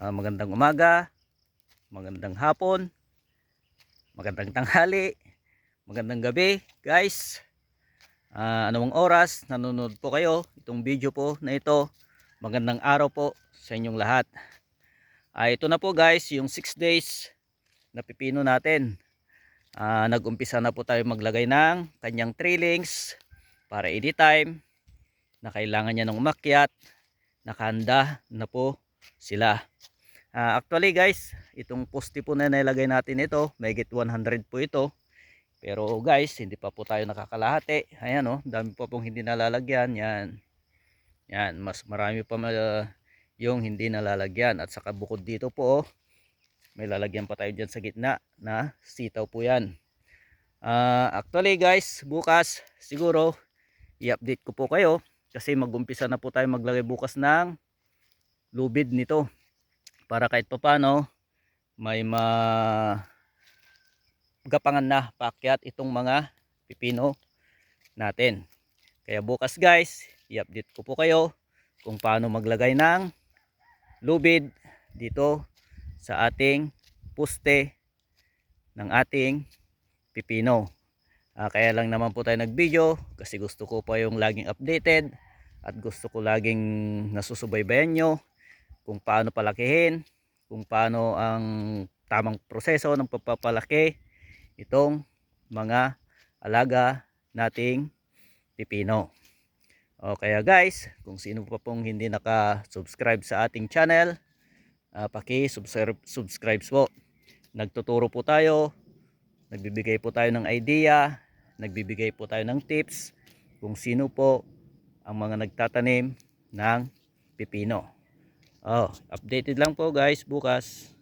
Ah, magandang umaga, magandang hapon, magandang tanghali, magandang gabi guys. Ah, anumang oras nanonood po kayo itong video po na ito. Magandang araw po sa inyong lahat. Ah, ito na po guys yung 6 days na pipino natin. Ah, nag-umpisa na po tayo maglagay ng kanyang trillings para anytime na kailangan niya ng umakyat nakahanda na po sila. Ah, actually guys, itong poste po na nilagay natin ito, may 100 po ito. Pero guys, hindi pa po tayo nakakalahati. Ayan oh, dami pa pong hindi nalalagyan. Yan. Yan, mas marami pa ma- yung hindi nalalagyan. At saka bukod dito po, oh, may lalagyan pa tayo dyan sa gitna na sitaw po yan. Ah, actually guys, bukas siguro i-update ko po kayo kasi mag-umpisa na po tayo maglagay bukas ng lubid nito para kahit papano may ma gapangan na paakyat itong mga pipino natin. Kaya bukas guys, i-update ko po kayo kung paano maglagay ng lubid dito sa ating puste ng ating pipino. Ah, kaya lang naman po tayo nag-video kasi gusto ko pa yung laging updated at gusto ko laging nasusubaybayan nyo kung paano palakihin, kung paano ang tamang proseso ng pagpapalaki itong mga alaga nating pipino. O kaya guys, kung sino pa pong hindi naka-subscribe sa ating channel, uh, paki-subscribe subscribe po. Nagtuturo po tayo, nagbibigay po tayo ng idea, nagbibigay po tayo ng tips kung sino po ang mga nagtatanim ng pipino. Oh, updated lang po guys bukas.